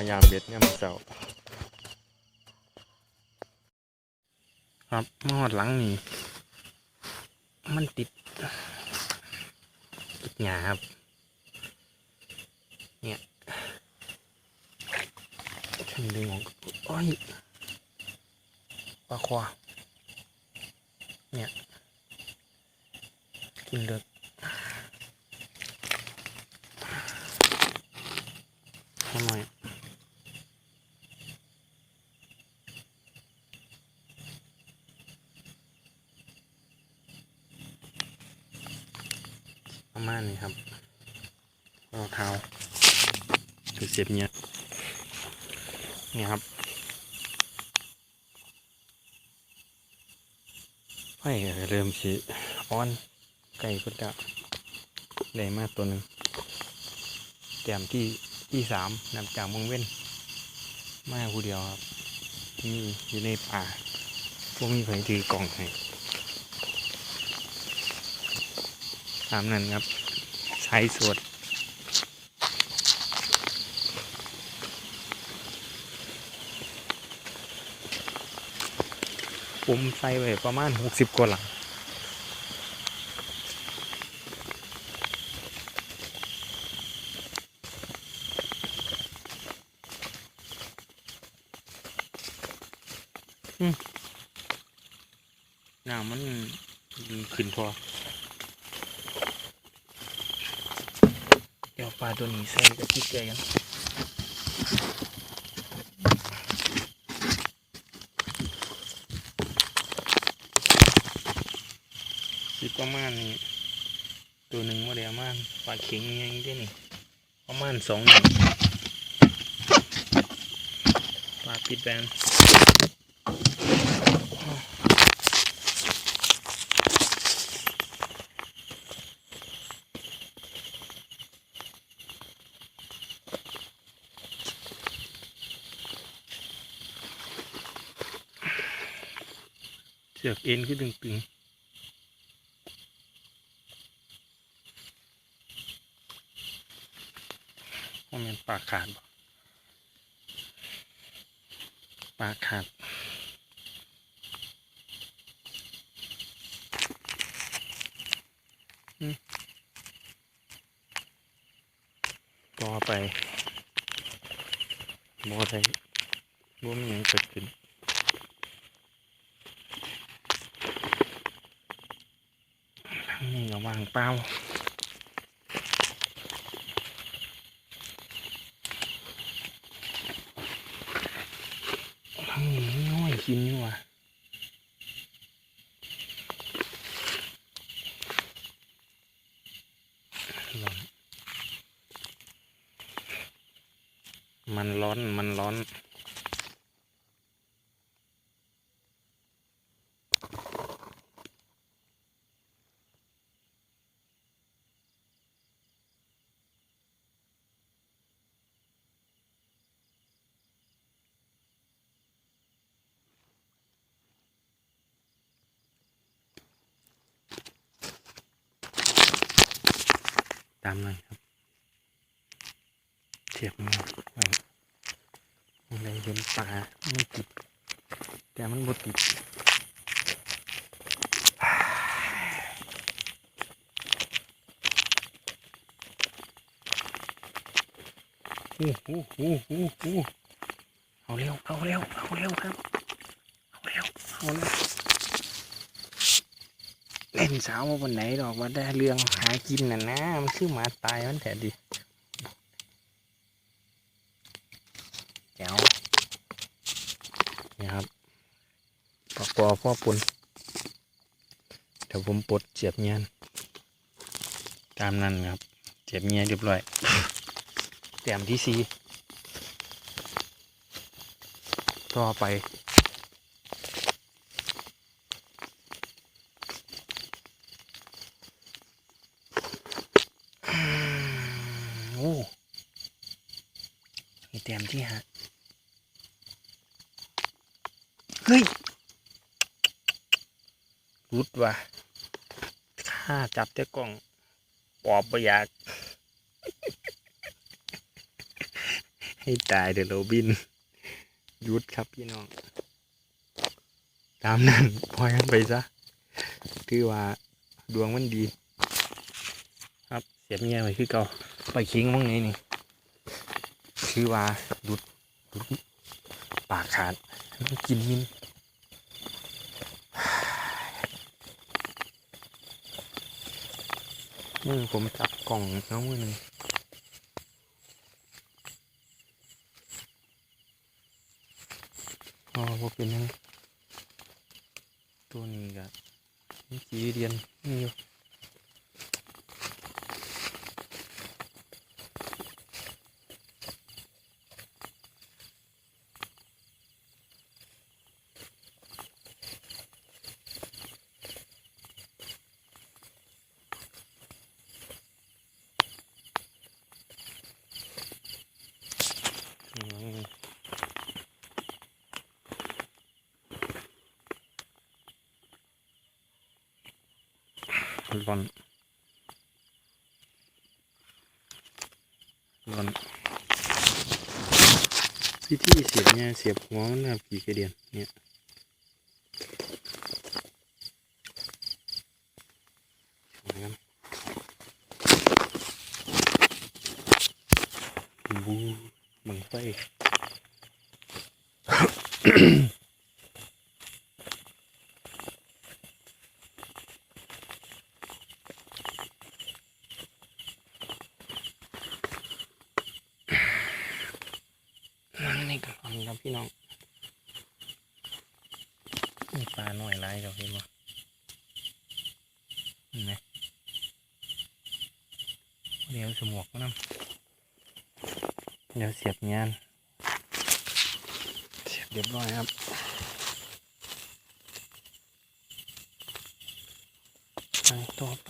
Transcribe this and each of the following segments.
ายามเบ็ดเนี่ยมันเสาครับมอดหลังนี่ มันติด ติดหยาครับ เนี่ยฉันดึงออกโอ้ยปลาควาเนี่ย กินเลือกทำไมประมาณ นี้ครับรองเท้าถือเสียบเนี่ยนี่ครับไฟเริ่มสีอ่อน ไก่ก็จะได้มาตัวหนึ่งแต้มที่ที่สามนำจากมงเว้นมาผู้เดียวครับมีอยู่ในป่าพวกมีใครถือกล่องให้ตามนั้นครับ ช้สวดผมใส่ไว้ประมาณหกสิบกว่าหลังน้ำมันขึ้นพอ เดี๋ยว ปลาตัวนี้ใส่กระติกเลือกันสิประมาณนี้ตัวหนึ่งว่าเดียวมาณปลาเข็งยังได้นี่ประมาณสองหนึ่งปลาปิดแบน เสือกเอ็นขึ้นตึงๆว่ามันปากขาดปากขาด ต่อไปบอใส่บ่มีหยังเกิดขึ้น ทางนี้ก็วางเปล่าทางนี้น้อยกินอยู่ว่ะมันร้อน มันร้อนามนั้นครับเทียบมือไว้อะไรเห็นปลามันติด แต่มันบดติดอู้หูหูหูหูเอาเร็ว เอาเร็ว เอาเร็วครับ เอาเร็ว เอาเร็ว เล่นสาวมาวันไหนดอกว่าได้เรื่องหากินน่ะนะ มันคือหมาตายมันแถดิแก้วนี่ครับปอกอพ่อปุนเดี๋ยวผมปลดเจียบเงี้ยตามนั้นครับเจียบเงี้ยเรียบร้อยแต้มที่สีต่อไป อืมโอ้มีเต็ม ที่ฮะเฮ้ยรุดว่ะข้าจับแต่กล่องปอบประยาก ให้ตายเดี๋ยวโรบิน ยุดครับพี่น้อง ตามนั้นปล่อยันไปซะ ถือว่าดวงมันดี ครับเสียบเงี้ยไปคือเก่าไปคิงมั่งนี้นี่ คือว่าดุดดุดปากขาดกินมินมือผมจับกล่องน้องมือหนึ่งอ๋อว่าเป็นยังตัวนี้ก็มีจีเรียนนี่อยู่อืม ร้อนร้อนวิธีเสียบเนี่ยเสียบหัวมันนะปีกระเดียนเนี่ยนะครับบูมึงไฟ นั่นนี่ก็ทำครับพี่น้อง มีปลาหน่อยไรเดี๋ยวเห็นบ่เห็นไหมเดี๋ยวสมวกก็นำเดี๋ยวเสียบงาน เสียบเรียบร้อยครับไปต่อไป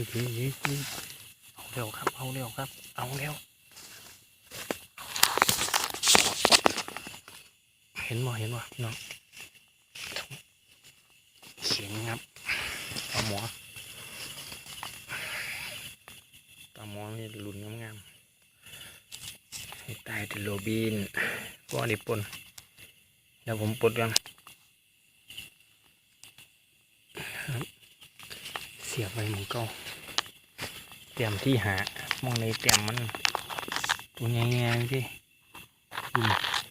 เฮ้ยเฮ้ยเฮ้ยเอาเร็วครับ เอาเร็วครับ เอาเร็ว เห็นบ่เห็นบ่น้องเขียงครับปลาหมอปลาหมอนี่หลุนงามๆตายที่โรบินก็ได้ปนเดี๋ยวผมปลดกันครับ เสียบไปหมูเก้าเตรียมที่หามองในเตรียมมันตัวแง่ๆที่ดู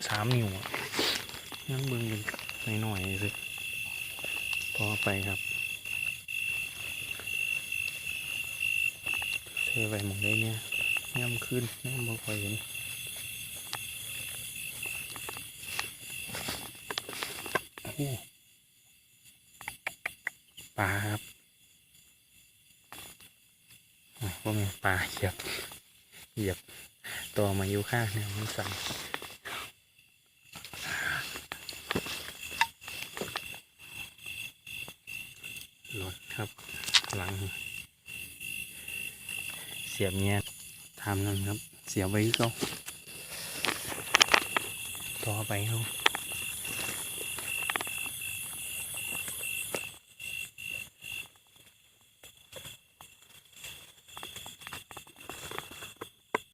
สามนิ้วอะยังเบิ่งเป็นหน่อยๆสิต่อไปครับเทไปหมองได้เนี่ยย่ำขึ้นย่ำบ่ค่อยเห็นโอ้โหปลาครับ วกนี้ปลาเหยียบเหยียบตัวมาอยู่ข้างเนี่ยมันสั่นหลดครับ หลัง เสียบเงี้ยทำนั่นครับ เสียบไว้ก็ต่อไปครับ